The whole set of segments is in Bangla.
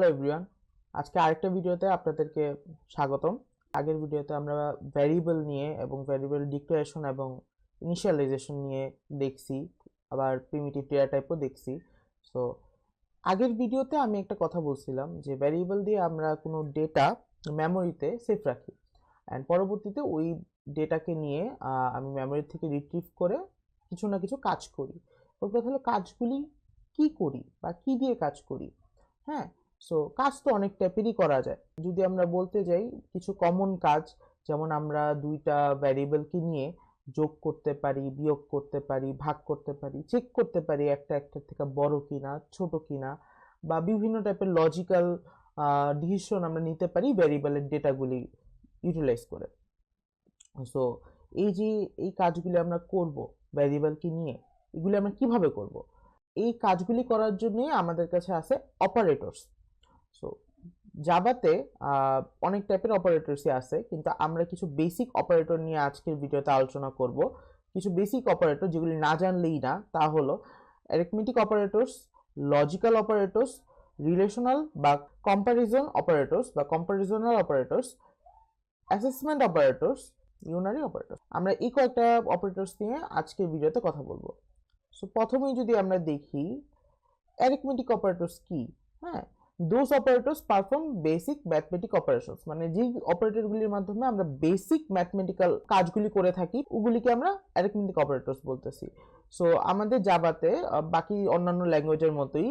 হ্যালো এভরিওয়ান, আজকে আরেকটা ভিডিওতে আপনাদেরকে স্বাগতম। আগের ভিডিওতে আমরা ভ্যারিয়েবল নিয়ে এবং ভ্যারিয়েবল ডিক্লারেশন এবং ইনিশিয়ালাইজেশন নিয়ে দেখছি, আবার প্রিমিটিভ ডেটা টাইপও দেখছি। সো আগের ভিডিওতে আমি একটা কথা বলছিলাম যে ভ্যারিয়েবল দিয়ে আমরা কোনো ডেটা মেমোরিতে সেভ রাখি। অ্যান্ড পরবর্তীতে ওই ডেটাকে নিয়ে আমি মেমোরি থেকে রিট্রিভ করে কিছু না কিছু কাজ করি। ওর কথা হলো কাজগুলি কি করি বা কি দিয়ে কাজ করি? হ্যাঁ সো কাজ তো অনেক টাইপেরই করা যায়। যদি আমরা বলতে যাই, কিছু কমন কাজ, যেমন আমরা দুইটা ভ্যারিয়েবলকে নিয়ে যোগ করতে পারি, বিয়োগ করতে পারি, ভাগ করতে পারি চেক করতে পারি একটা একটা থেকে বড় কিনা, ছোট কিনা, বা বিভিন্ন টাইপের লজিক্যাল ডিসিশন আমরা নিতে পারি ভ্যারিয়েবলের ডেটাগুলি ইউটিলাইজ করে। সো এই যে, এই কাজগুলি আমরা করব ভ্যারিয়েবলকে নিয়ে, এগুলি আমরা কীভাবে করব? এই কাজগুলি করার জন্যই আমাদের কাছে আছে অপারেটরস সো জাভাতে অনেক টাইপের অপারেটরসই আছে, কিন্তু আমরা কিছু বেসিক অপারেটর নিয়ে আজকের ভিডিওতে আলোচনা করব। কিছু বেসিক অপারেটর যেগুলি না জানলেই না, তা হলো arithmetic operators logical operators relational বা কম্প্যারিজন অপারেটরস বা comparisonal operators assessment operators unary operator আমরা এই কয়েকটা অপারেটরস নিয়ে আজকের ভিডিওতে কথা বলব। সো প্রথমেই যদি আমরা দেখি অ্যারিথমেটিক অপারেটরস কি? হ্যাঁ those operators perform basic mathematic operations মানে যে অপারেটরগুলির মাধ্যমে আমরা বেসিক ম্যাথমেটিক্যাল কাজগুলি করে থাকি, ওগুলিকে আমরা অ্যারিথমেটিক অপারেটরস বলতেছি। সো আমাদের জাভাতে বাকি অন্যান্য ল্যাঙ্গুয়েজের মতোই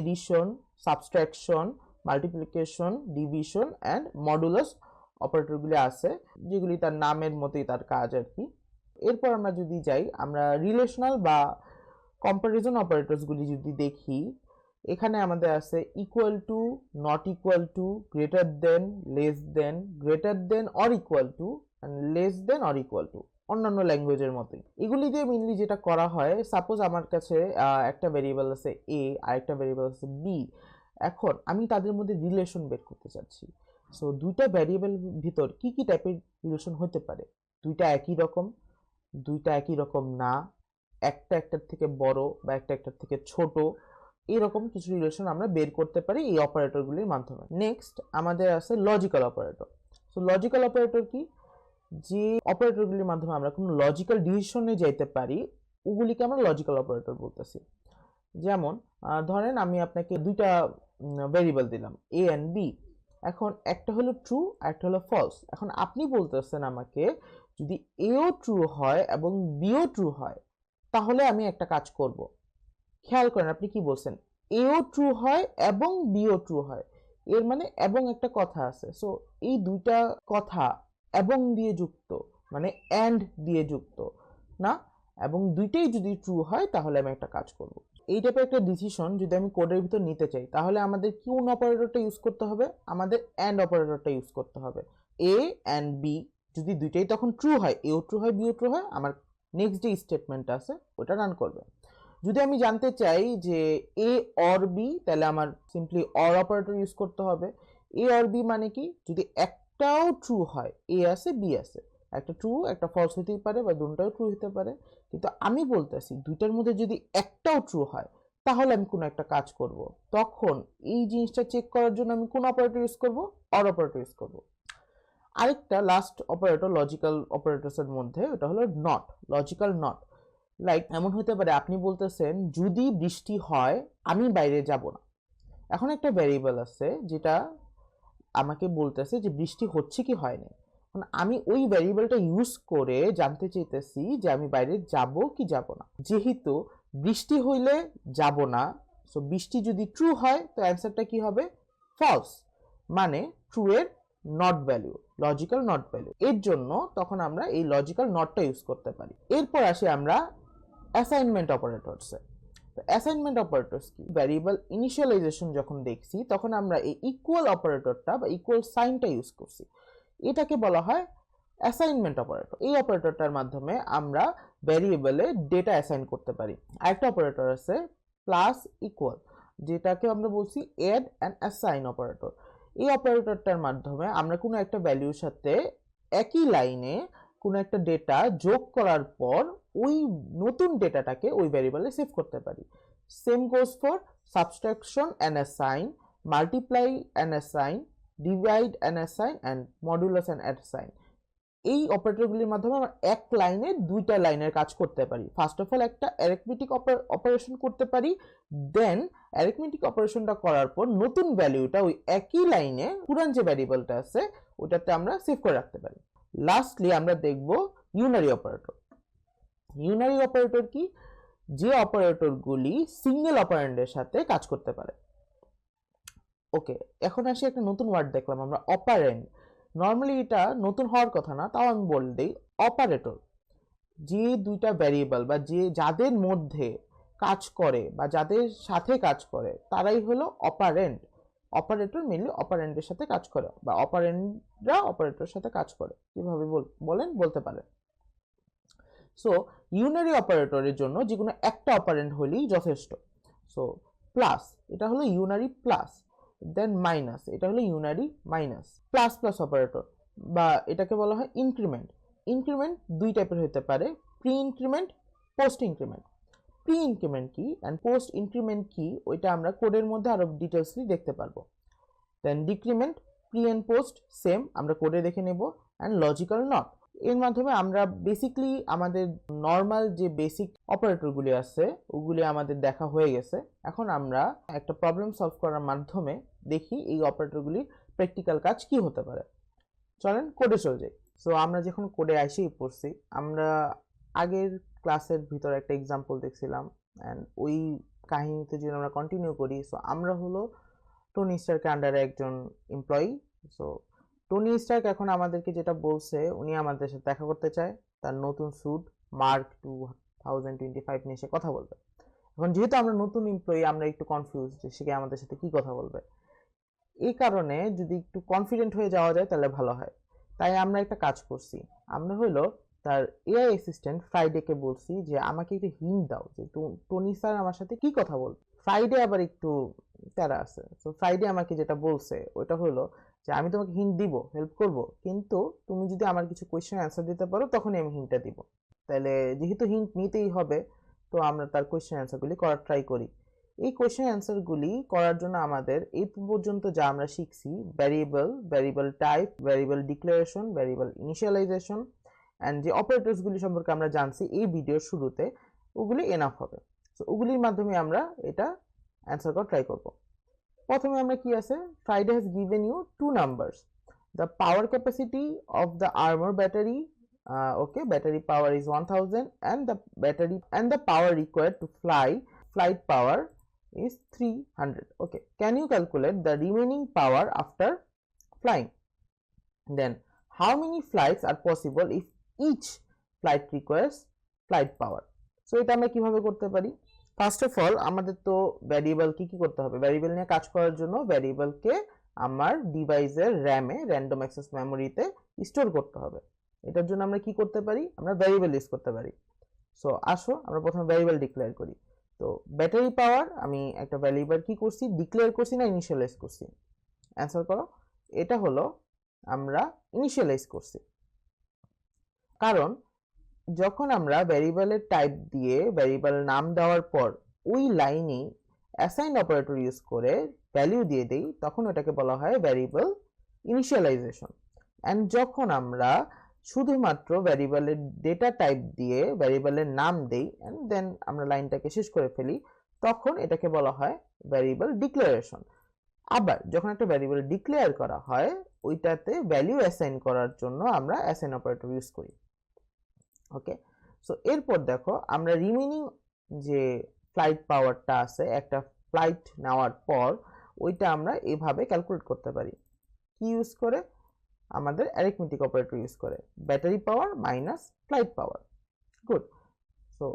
addition subtraction multiplication division and modulus অপারেটরগুলি আছে, যেগুলি তার নামের মতোই তার কাজ আর কি। এরপর আমরা যদি যাই, আমরা রিলেশনাল বা কম্পারিজন অপারেটরসগুলি যদি দেখি এখানে আমাদের আছে equal to not equal to greater than less than greater than or equal to less than or equal to অন্যান্য ল্যাঙ্গুয়েজের মতোই। এগুলি দিয়ে মেনলি যেটা করা হয় সাপোজ আমার কাছে একটা ভেরিয়েবল আছে এ আর একটা ভেরিয়েবল আছে বি এখন আমি তাদের মধ্যে রিলেশন বের করতে চাচ্ছি। সো দুইটা ভ্যারিয়েবল ভিতর কি কি টাইপের রিলেশন হতে পারে? দুইটা একই রকম, দুইটা একই রকম না, একটা একটার থেকে বড় বা একটা একটার থেকে ছোট এরকম কিছু রিলেশন আমরা বের করতে পারি এই অপারেটরগুলির মাধ্যমে। নেক্সট আমাদের আছে logical operator so logical operator কি? যে অপারেটরগুলির মাধ্যমে আমরা কোনো লজিক্যাল ডিসিশনে যাইতে পারি, ওগুলিকে আমরা লজিক্যাল অপারেটর বলতেছি। যেমন ধরেন আমি আপনাকে দুইটা ভেরিয়েবল দিলাম এ অ্যান্ড বি এখন একটা হলো ট্রু আর একটা হলো ফলস এখন আপনি বলতেছেন আমাকে, যদি এও ট্রু হয় এবং বিও ট্রু হয়, তাহলে আমি একটা কাজ করব। খেয়াল করেন আপনি কি বলছেন। এও ট্রু হয় এবং বিও ট্রু হয়। এর মানে এবং একটা কথা আছে। সো এই দুইটা কথা এবং দিয়ে যুক্ত মানে অ্যান্ড দিয়ে যুক্ত, না? এবং দুইটাই যদি ট্রু হয়, তাহলে আমি একটা কাজ করব। এই টাইপের একটা ডিসিশন যদি আমি কোডের ভিতর নিতে চাই, তাহলে আমাদের কোন অপারেটরটা ইউজ করতে হবে? আমাদের অ্যান্ড অপারেটরটা ইউজ করতে হবে। এ অ্যান্ড বি যদি দুইটাই তখন ট্রু হয় এও ট্রু হয় বিও ট্রু হয়, আমার নেক্সট যে স্টেটমেন্ট আছে, ওটা রান করবে। যদি আমি জানতে চাই যে এ অর বি তাহলে আমার সিম্পলি অর অপারেটর ইউজ করতে হবে। এ অর বি মানে কি? যদি একটাও ট্রু হয় এ আছে বি আছে, একটা ট্রু একটা ফলস হতেই পারে বা দুটাও ট্রু হতে পারে। কিন্তু আমি বলতেছি, দুইটার মধ্যে যদি একটাও ট্রু হয়, তাহলে আমি কোনো একটা কাজ করব। তখন এই জিনিসটা চেক করার জন্য আমি কোন অপারেটর ইউজ করব? অর অপারেটর ইউজ করব। আরেকটা লাস্ট অপারেটর লজিক্যাল অপারেটরসের মধ্যে, ওটা হলো নট লজিক্যাল নট লাইক এমন হতে পারে, আপনি বলতেছেন, যদি বৃষ্টি হয়, আমি বাইরে যাব না। এখন একটা ভ্যারিয়েবল আছে, যেটা আমাকে বলতেছে যে, বৃষ্টি হচ্ছে কি হয়নি এখন আমি ওই ভ্যারিয়েবলটা ইউজ করে জানতে চাইতেছি যে, আমি বাইরে যাব কি যাব না। যেহেতু বৃষ্টি হইলে যাব না সো বৃষ্টি যদি ট্রু হয়, তো অ্যান্সারটা কি হবে? ফলস মানে ট্রু এর not value logical not value এর জন্য তখন আমরা এই লজিক্যাল নটটা ইউজ করতে পারি। এরপর আসি আমরা অ্যাসাইনমেন্ট অপারেটরসে তো অ্যাসাইনমেন্ট অপারেটরস কি? ভ্যারিয়েবল ইনিশিয়ালাইজেশন যখন দেখছি, তখন আমরা এই ইকুয়াল অপারেটরটা বা ইকুয়াল সাইনটা ইউজ করছি। এটাকে বলা হয় অ্যাসাইনমেন্ট অপারেটর এই অপারেটরটার মাধ্যমে আমরা ভ্যারিয়েবলে ডেটা অ্যাসাইন করতে পারি। আরেকটা অপারেটর আছে প্লাস ইকুয়াল যেটাকে আমরা বলছি এড অ্যান্ড অ্যাসাইন অপারেটর এই অপারেটরটার মাধ্যমে আমরা কোনো একটা ভ্যালুর সাথে একই লাইনে কোনো একটা ডেটা যোগ করার পর ওই নতুন ডেটাটাকে ওই ভ্যারিয়েবলে সেভ করতে পারি। Same goes for subtraction and assign multiply and assign divide and assign and modulus and assign এই অপারেটরগুলির মাধ্যমে আমরা এক লাইনে দুইটা লাইনের কাজ করতে পারি। ফার্স্ট অফ অল একটা অ্যারিথমেটিক অপারেশন করতে পারি দেন অ্যারিথমেটিক অপারেশনটা করার পর নতুন ভ্যালিউটা ওই একই লাইনে পুরান যে ভ্যারিয়েবলটা আছে, ওটাতে আমরা সেভ করে রাখতে পারি। লাস্টলি আমরা দেখব ইউনারি অপারেটর ইউনারি অপারেটর কি? যে অপারেটরগুলি সিঙ্গেল অপারেন্ডের সাথে কাজ করতে পারে। ওকে এখন আসি একটা নতুন ওয়ার্ড দেখলাম আমরা অপারেন্ড নর্মালি এটা নতুন হওয়ার কথা না, তাও আমি বলে দিই অপারেটর যে দুইটা ভ্যারিয়েবল বা যে যাদের মধ্যে কাজ করে বা যাদের সাথে কাজ করে, তারাই হলো অপারেন্ড অপারেটর মেনলি অপারেন্ডের সাথে কাজ করে বা অপারেন্ডরা অপারেটরের সাথে কাজ করে। কীভাবে বল- বলেন, বলতে পারেন। সো ইউনারি অপারেটরের জন্য যে কোনো একটা অপারেন্ড হলেই যথেষ্ট। সো প্লাস এটা হলো ইউনারি প্লাস দেন মাইনাস এটা হলো unary minus plus plus operator বা এটাকে বলা হয় ইনক্রিমেন্ট ইনক্রিমেন্ট দুই টাইপের হতে পারে pre increment post increment pre increment কি অ্যান্ড পোস্ট ইনক্রিমেন্ট কি, ওইটা আমরা কোডের মধ্যে আরও ডিটেলসলি দেখতে পারব। Then decrement pre and post same আমরা কোডে দেখে নেব অ্যান্ড লজিক্যাল নট এর মাধ্যমে আমরা বেসিকলি আমাদের নর্মাল যে বেসিক অপারেটরগুলি আছে, ওগুলি আমাদের দেখা হয়ে গেছে। এখন আমরা একটা প্রবলেম সলভ করার মাধ্যমে দেখি এই অপারেটরগুলির প্র্যাকটিক্যাল কাজ কি হতে পারে। চলেন কোডে চলে যাই। সো আমরা যখন কোডে আইসেই পড়ছি, আমরা আগের ক্লাসের ভিতরে একটা এক্সাম্পল দেখছিলাম অ্যান্ড ওই কাহিনীতে যদি আমরা কন্টিনিউ করি সো আমরা হলো টনি স্টারকে আন্ডারে একজন এমপ্লয়ি সো টনি স্টার্ক এখন আমাদেরকে যেটা বলছে, উনি আমাদের সাথে দেখা করতে চায়। তার নতুন suit mark two thousand twenty five নিয়ে সে কথা বলবে। এখন যেহেতু আমরা নতুন এমপ্লয়ি আমরা একটু কনফিউজ যে সে আমাদের সাথে কি কথা বলবে। এই কারণে যদি একটু কনফিডেন্ট হয়ে যাওয়া যায়, তাহলে ভালো হয়। তাই আমরা একটা কাজ করছি। আমরা হলো তার এআই অ্যাসিস্ট্যান্ট ফ্রাইডেকে বলছি যে, আমাকে একটু হিন্ট দাও যে টনি স্যার আমার সাথে কি কথা বলবে? ফ্রাইডে আবার একটু, তারা আছে। তো ফ্রাইডে আমাকে যেটা বলছে ওটা হলো যে আমি তোমাকে হিন্ট দিব হেল্প করব। কিন্তু তুমি যদি আমার কিছু কোয়েশ্চেন অ্যান্সার দিতে পারো, তখনই আমি হিন্টটা দিব। তাহলে যেহেতু হিন্ট নিতেই হবে, তো আমরা তার কোয়েশ্চেন অ্যান্সারগুলি করার ট্রাই করি। এই কোয়েশ্চেন অ্যান্সারগুলি করার জন্য আমাদের এই পর্যন্ত যা আমরা শিখছি variable variable type variable declaration variable initialization and যে অপারেটরসগুলি সম্পর্কে আমরা জানছি এই ভিডিওর শুরুতে, ওগুলি এনাফ হবে। তো ওগুলির মাধ্যমে আমরা এটা অ্যান্সার করা ট্রাই করব। প্রথমে আমরা কি আছে? Friday has given you two numbers the power capacity of the armour battery okay battery power is one thousand and the battery and the power required to fly flight power is three hundred okay can you calculate the remaining power after flying then how many flights are possible if each flight requires flight power so এটা আমরা কীভাবে করতে পারি? ফার্স্ট অফ অল আমাদের তো ভ্যারিয়েবল কি কি করতে হবে? ভ্যারিয়েবল নিয়ে কাজ করার জন্য ভ্যারিয়েবলকে আমার ডিভাইসের র্যামে র্যান্ডম অ্যাক্সেস মেমোরিতে স্টোর করতে হবে। এটার জন্য আমরা কি করতে পারি? আমরা ভ্যারিয়েবল ইউজ করতে পারি। সো আসো, আমরা প্রথমে ভ্যারিয়েবল ডিক্লেয়ার করি। তো ব্যাটারি পাওয়ার আমি একটা ভ্যারিয়েবল কি করছি? ডিক্লেয়ার করছি না ইনিশিয়ালাইজ করছি। অ্যান্সার করো। এটা হলো আমরা ইনিশিয়ালাইজ করছি। কারণ যখন আমরা ভ্যারিয়েবলের টাইপ দিয়ে ভ্যারিয়েবল নাম দেওয়ার পর ওই লাইনেই অ্যাসাইন অপারেটর ইউজ করে ভ্যালিউ দিয়ে দেই, তখন ওটাকে বলা হয় ভ্যারিয়েবল ইনিশিয়ালাইজেশন অ্যান্ড যখন আমরা শুধুমাত্র ভ্যারিয়েবলের ডেটা টাইপ দিয়ে ভ্যারিয়েবলের নাম দেই অ্যান্ড দেন আমরা লাইনটাকে শেষ করে ফেলি, তখন এটাকে বলা হয় ভ্যারিয়েবল ডিক্লারেশন আবার যখন একটা ভ্যারিয়েবল ডিক্লেয়ার করা হয়, ওইটাতে ভ্যালু অ্যাসাইন করার জন্য আমরা অ্যাসাইন অপারেটর ইউজ করি। ওকে সো এরপর দেখো, আমরা রিমেনিং যে ফ্লাইট পাওয়ারটা আছে, একটা ফ্লাইট নেওয়ার পর, ওইটা আমরা এভাবে ক্যালকুলেট করতে পারি। কি ইউজ করে? আমাদের অ্যারিথমেটিক অপারেটর ইউজ করে। Battery power minus flight power good so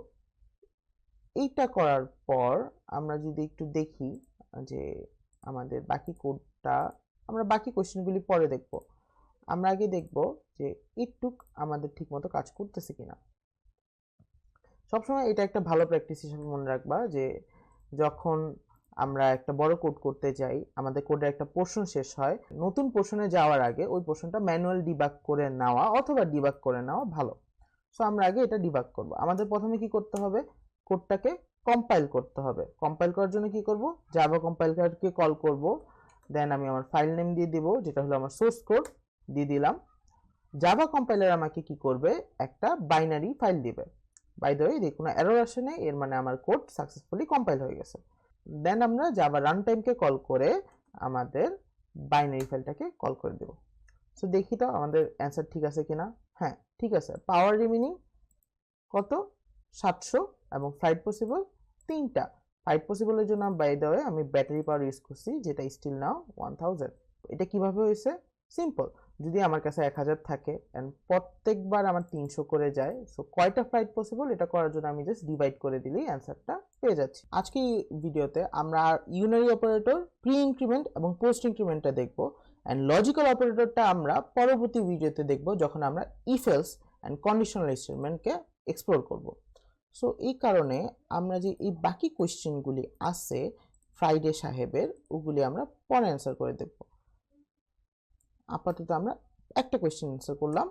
এইটা করার পর আমরা যদি একটু দেখি, যে আমাদের বাকি কোডটা আমরা বাকি কোশ্চেনগুলি পরে দেখব। আমরা আগে দেখব যে ইটটুক আমাদের ঠিকমতো কাজ করতেছে কিনা। সবসময় এটা একটা ভালো প্র্যাকটিস হিসেবে মনে রাখবা যে যখন আমরা একটা বড় কোড করতে যাই, আমাদের কোডের একটা পোর্শন শেষ হয়, নতুন পোর্শনে যাওয়ার আগে ওই পোর্শনটা ম্যানুয়াল ডিবাগ করে নেওয়া অথবা ডিবাগ করে নেওয়া ভালো। সো আমরা আগে এটা ডিবাগ করব। আমাদের প্রথমে কি করতে হবে? কোডটাকে কম্পাইল করতে হবে। কম্পাইল করার জন্য কি করব? জাভা কম্পাইলারকে কল করব। দেন আমি আমার ফাইল নেম দিয়ে দিব, যেটা হলো আমার সোর্স কোড দিয়ে দিলাম। জাভা কম্পাইলার আমাকে কি করবে? একটা বাইনারি ফাইল দিবে। বাই দ্য ওয়ে যদি কোনো এরর আসে নাই, এর মানে আমার কোড সাকসেসফুলি কম্পাইল হয়ে গেছে। দেন আমরা জাভা রান টাইমকে কল করে আমাদের বাইনারি ফাইলটাকে কল করে দেব। সো দেখি তো আমাদের অ্যান্সার ঠিক আছে কিনা? হ্যাঁ ঠিক আছে। পাওয়ার রিমিনিং কত? সাতশো এবং ফ্লাইট পসিবল তিনটা। ফ্লাইট পসিবলের জন্য বাই দ্য ওয়ে আমি ব্যাটারি পাওয়ার ইউজ করছি, যেটা স্টিল নাও ওয়ান থাউজেন্ড এটা কীভাবে হয়েছে? সিম্পল যদি আমার কাছে এক হাজার থাকে অ্যান্ড প্রত্যেকবার আমার তিনশো করে যায় সো কয়টা ফ্লাইট পসিবল এটা করার জন্য আমি জাস্ট ডিভাইড করে দিলেই অ্যান্সারটা পেয়ে যাচ্ছি। আজকে এই ভিডিওতে আমরা ইউনারি অপারেটর প্রি ইনক্রিমেন্ট এবং পোস্ট ইনক্রিমেন্টটা দেখব অ্যান্ড লজিক্যাল অপারেটরটা আমরা পরবর্তী ভিডিওতে দেখব, যখন আমরা ইফেলস অ্যান্ড কন্ডিশনাল স্টেটমেন্টকে এক্সপ্লোর করব। সো এই কারণে আমরা যে এই বাকি কোয়েশ্চেনগুলি আছে ফ্রাইডে সাহেবের, ওগুলি আমরা পরে অ্যান্সার করে দেখব। আপাতত আমরা একটা কোয়েশ্চেন অ্যান্সার করলাম।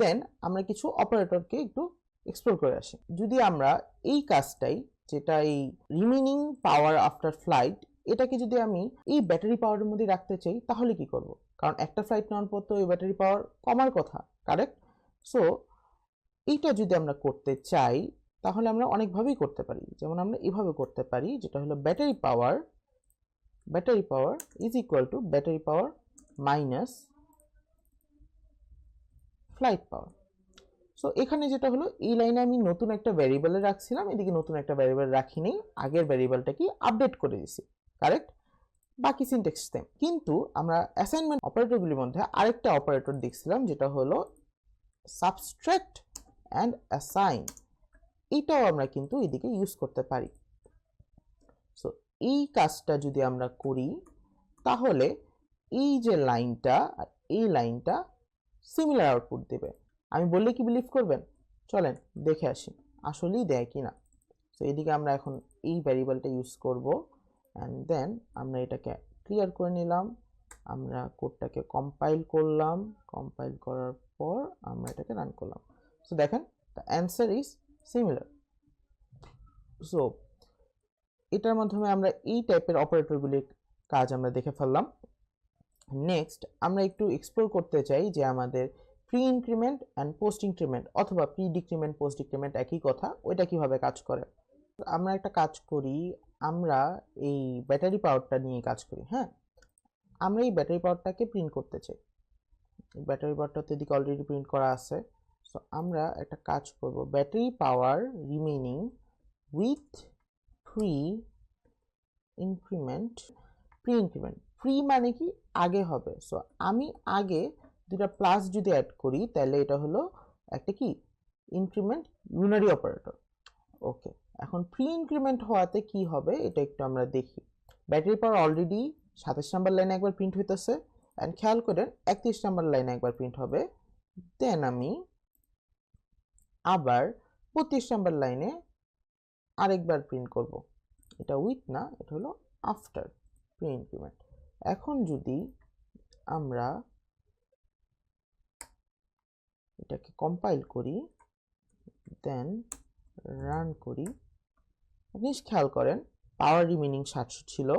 দেন আমরা কিছু অপারেটরকে একটু এক্সপ্লোর করে আসি। যদি আমরা এই কাজটাই, যেটা এই রিমেনিং পাওয়ার আফটার ফ্লাইট এটাকে যদি আমি এই ব্যাটারি পাওয়ারের মধ্যে রাখতে চাই, তাহলে কি করব? কারণ একটা ফ্লাইট নেওয়ার পর তো এই ব্যাটারি পাওয়ার কমার কথা কারেক্ট সো এইটা যদি আমরা করতে চাই, তাহলে আমরা অনেকভাবেই করতে পারি। যেমন আমরা এভাবে করতে পারি, যেটা হলো battery power battery power is equal to battery power minus flight power so এখানে যেটা হলো, এই লাইনে আমি নতুন একটা ভ্যারিয়েবলে রাখছিলাম, এদিকে নতুন একটা ভ্যারিয়েবল রাখিনি, আগের ভ্যারিয়েবলটা কি আপডেট করে দিছি কারেক্ট বাকি সিনটেক্স সেম কিন্তু আমরা অ্যাসাইনমেন্ট অপারেটরগুলির মধ্যে আরেকটা অপারেটর দেখছিলাম, যেটা হলো সাবস্ট্রাক্ট অ্যান্ড অ্যাসাইন এটাও আমরা কিন্তু এদিকে ইউজ করতে পারি। সো এই কাজটা যদি আমরা করি, তাহলে এই যে লাইনটা আর এই লাইনটা সিমিলার আউটপুট দেবে। আমি বললে কি বিলিভ করবেন? চলেন দেখে আসি, আসলেই দেয় কি না। তো এদিকে আমরা এখন এই ভ্যারিয়েবলটা ইউজ করব অ্যান্ড দেন আমরা এটাকে ক্লিয়ার করে নিলাম। আমরা কোডটাকে কম্পাইল করলাম। কম্পাইল করার পর আমরা এটাকে রান করলাম। সো দেখেন the answer is similar so এটার মাধ্যমে আমরা এই টাইপের অপারেটরগুলির কাজ আমরা দেখে ফেললাম। নেক্সট আমরা একটু এক্সপ্লোর করতে চাই যে আমাদের pre increment and post increment অথবা প্রি ডিক্রিমেন্ট পোস্ট ডিক্রিমেন্ট একই কথা, ওইটা কীভাবে কাজ করে? আমরা একটা কাজ করি, আমরা এই ব্যাটারি পাওয়ারটা নিয়ে কাজ করি হ্যাঁ? আমরা এই ব্যাটারি পাওয়ারটাকে প্রিন্ট করতে চাই। ব্যাটারি পাওয়ারটা তো এদিকে অলরেডি প্রিন্ট করা আছে। সো আমরা একটা কাজ করব battery power remaining with pre increment pre increment pre মানে কি আগে হবে। সো আমি আগে দুটা প্লাস যদি অ্যাড করি, তাহলে এটা হলো একটা কি? ইনক্রিমেন্ট ইউনারি অপারেটর ওকে এখন প্রি ইনক্রিমেন্ট হওয়াতে কি হবে? এটা একটু আমরা দেখি। ব্যাটারি পাওয়ার অলরেডি সাতাশ নাম্বার লাইনে একবার প্রিন্ট হইতেছে। অ্যান্ড খেয়াল করেন, একত্রিশ নাম্বার লাইনে একবার প্রিন্ট হবে। দেন আমি আবার পঁচিশ নাম্বার লাইনে আরেকবার প্রিন্ট করব। এটা উইথ না, এটা হলো আফটার প্রি ইনক্রিমেন্ট এখন যদি আমরা এটাকে কম্পাইল করি দেন রান করি জিনিস খেয়াল করেন পাওয়ার রিমেনিং সাতশো ছিল,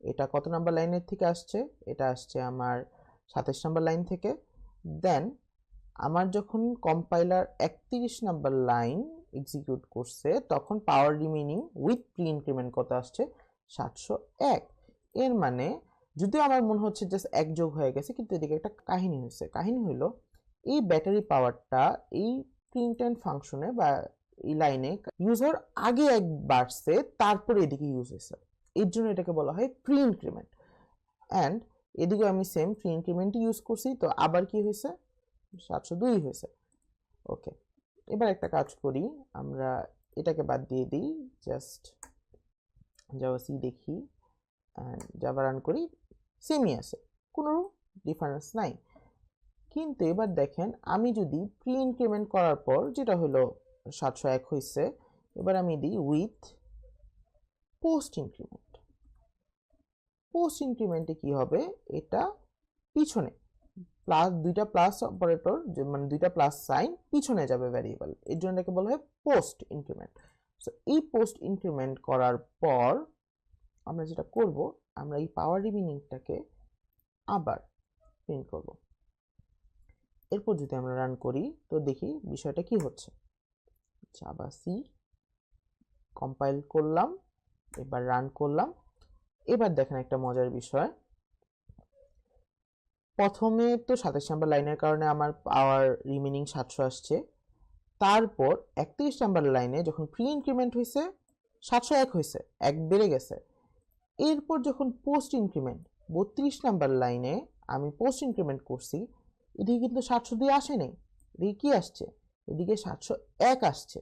এটা কত নাম্বার লাইনের থেকে আসছে? এটা আসছে আমার সাতাশ নাম্বার লাইন থেকে। দেন আমার যখন কম্পাইলার একত্রিশ নাম্বার লাইন এক্সিকিউট করছে, তখন power remaining with pre increment কত আসছে? সাতশো এক। এর মানে যদিও আমার মনে হচ্ছে জাস্ট এক যোগ হয়ে গেছে, কিন্তু এদিকে একটা কাহিনী হয়েছে। কাহিনী হলো এই ব্যাটারি পাওয়ারটা এই প্রিন্ট অ্যান্ড ফাংশনে বা এই লাইনে ইউজ হওয়ার আগে এক বাড়ছে, তারপরে এদিকে ইউজ হয়েছে। এর জন্য এটাকে বলা হয় প্রি ইনক্রিমেন্ট অ্যান্ড এদিকে আমি সেম প্রি ইনক্রিমেন্টই ইউজ করছি, তো আবার কি হয়েছে? সাতশো দুই হয়েছে। ওকে এবার একটা কাজ করি, আমরা এটাকে বাদ দিয়ে দিই জাস্ট যাওয়া সি দেখি অ্যান্ড যাবা রান করি। সেমই আছে কোনো ডিফারেন্স নাই। কিন্তু এবার দেখেন, আমি যদি প্রি ইনক্রিমেন্ট করার পর, যেটা হলো সাতশো এক হয়েছে এবার আমি দিই উইথ পোস্ট ইনক্রিমেন্ট পোস্ট ইনক্রিমেন্টে কি হবে? এটা পিছনে। প্লাস দুইটা প্লাস অপারেটর মানে দুইটা প্লাস সাইন পিছনে যাবে ভ্যারিয়েবল এর জন্য এটাকে বলা হয় পোস্ট ইনক্রিমেন্ট সো এই পোস্ট ইনক্রিমেন্ট করার পর আমরা যেটা করব আমরা এই পাওয়ার রিমিনিংটাকে আবার প্রিন্ট করব। এরপর যদি আমরা রান করি, তো দেখি বিষয়টা কি হচ্ছে। জাভা সি কম্পাইল করলাম, এবার রান করলাম। এবার দেখেন একটা মজার বিষয়। প্রথমে তো সাতাশ নাম্বার লাইনের কারণে আমার পাওয়ার রিমেনিং সাতশো আসছে। তারপর একত্রিশ নাম্বার লাইনে যখন প্রি ইনক্রিমেন্ট হয়েছে সাতশো এক হয়েছে এক বেড়ে গেছে। এরপর যখন পোস্ট ইনক্রিমেন্ট বত্রিশ নাম্বার লাইনে আমি পোস্ট ইনক্রিমেন্ট করছি, এদিকে কিন্তু সাতশো দুই আসেনি এদিকে কী আসছে? এদিকে সাতশো এক আসছে।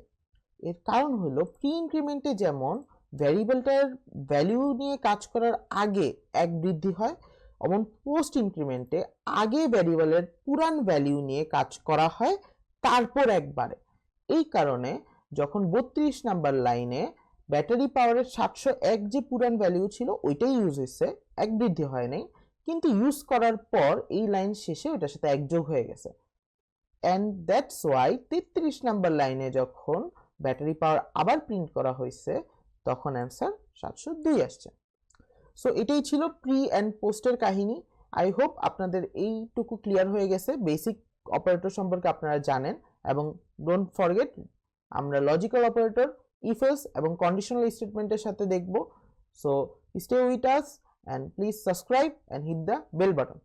এর কারণ হলো প্রি ইনক্রিমেন্টে যেমন ভ্যারিয়েবলটার ভ্যালিউ নিয়ে কাজ করার আগে এক বৃদ্ধি হয়, অমন পোস্ট ইনক্রিমেন্টে আগে ভ্যারিয়েবলের পুরান ভ্যালিউ নিয়ে কাজ করা হয়, তারপর একবারে। এই কারণে যখন বত্রিশ নাম্বার লাইনে ব্যাটারি পাওয়ারের সাতশো এক যে পুরান ভ্যালিউ ছিল, ওইটাই ইউজ হয়েছে। এক বৃদ্ধি হয় নাই। কিন্তু ইউজ করার পর এই লাইন শেষে ওইটার সাথে একযোগ হয়ে গেছে। অ্যান্ড দ্যাটস ওয়াই তেত্রিশ নাম্বার লাইনে যখন ব্যাটারি পাওয়ার আবার প্রিন্ট করা হয়েছে, তখন অ্যান্সার সাতশো দুই আসছে। সো এটাই ছিল প্রি অ্যান্ড পোস্টের কাহিনী। আই হোপ আপনাদের এইটুকু ক্লিয়ার হয়ে গেছে। বেসিক অপারেটর সম্পর্কে আপনারা জানেন। এবং ডোন্ট ফরগেট আমরা লজিক্যাল অপারেটর ইফেলস এবং কন্ডিশনাল স্টেটমেন্টের সাথে দেখব। So stay with us and please subscribe and hit the bell button